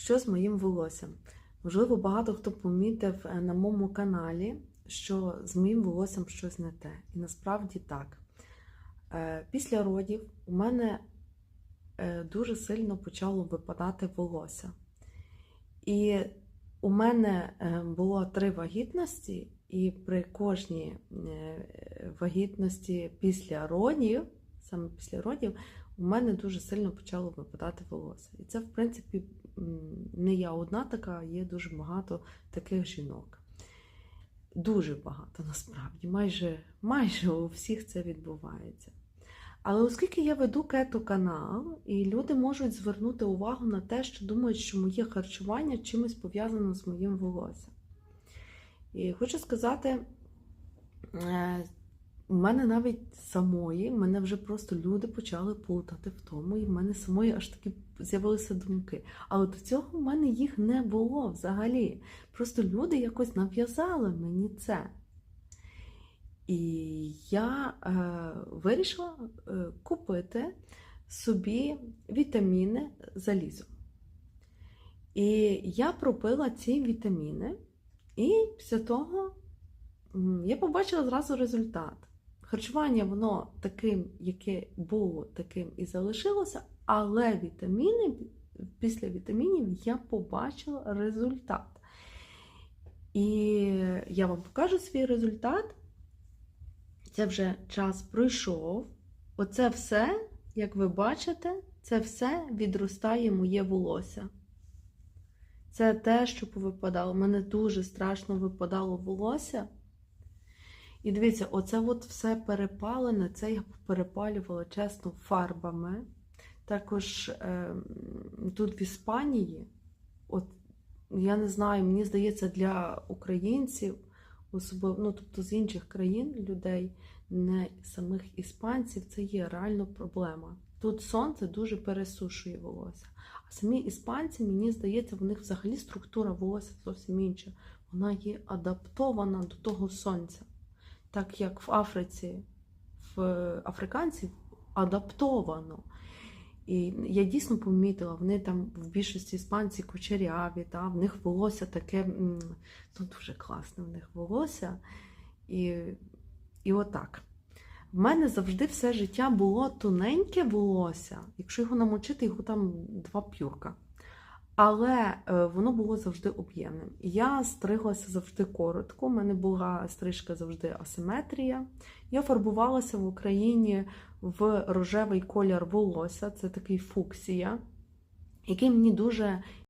Що з моїм волоссям? Можливо, багато хто помітив е, на моєму каналі, що з моїм волоссям щось не те. І насправді так. Е, Після родів у мене е, дуже сильно почало випадати волосся. І у мене було три вагітності, і при кожній вагітності після родів, саме після родів, у мене дуже сильно почало випадати волосся. І це, в принципі, не я одна така, є дуже багато таких жінок. Дуже багато насправді, майже, майже у всіх це відбувається. Але оскільки я веду кето-канал, і люди можуть звернути увагу на те, що думають, що моє харчування чимось пов'язано з моїм волоссям. І хочу сказати, е, у мене навіть самої, мене вже просто люди почали плутати в тому, і в мене самої аж таки з'явилися думки. Але до цього в мене їх не було взагалі. Просто люди якось нав'язали мені це. І я е, вирішила е, купити собі вітаміни залізо. І я пропила ці вітаміни, і після того я побачила зразу результат. Харчування воно таким, яке було, таким і залишилося, але вітаміни, після вітамінів я побачила результат. І я вам покажу свій результат. Це вже час пройшов. Оце все, як ви бачите, це все відростає моє волосся. Це те, що повипадало. У мене дуже страшно випадало волосся. І дивіться, оце от все перепалене, це я перепалювала чесно фарбами. Також е, тут в Іспанії, от я не знаю, мені здається, для українців, особливо, ну, тобто з інших країн людей, не самих іспанців, це є реально проблема. Тут сонце дуже пересушує волосся. А самі іспанці, мені здається, в них взагалі структура волосся зовсім інша. Вона є адаптована до того сонця. Так як в Африці, в африканців адаптовано. І я дійсно помітила, вони там в більшості іспанці кучеряві, та, в них волосся таке, ну дуже класне в них волосся. І, і отак. В мене завжди все життя було тоненьке волосся, якщо його намочити, його там два п'юрка. Але е, воно було завжди об'ємним. Я стриглася завжди коротко, у мене була стрижка завжди асиметрія. Я фарбувалася в Україні в рожевий колір волосся, це такий фуксія, який мені дуже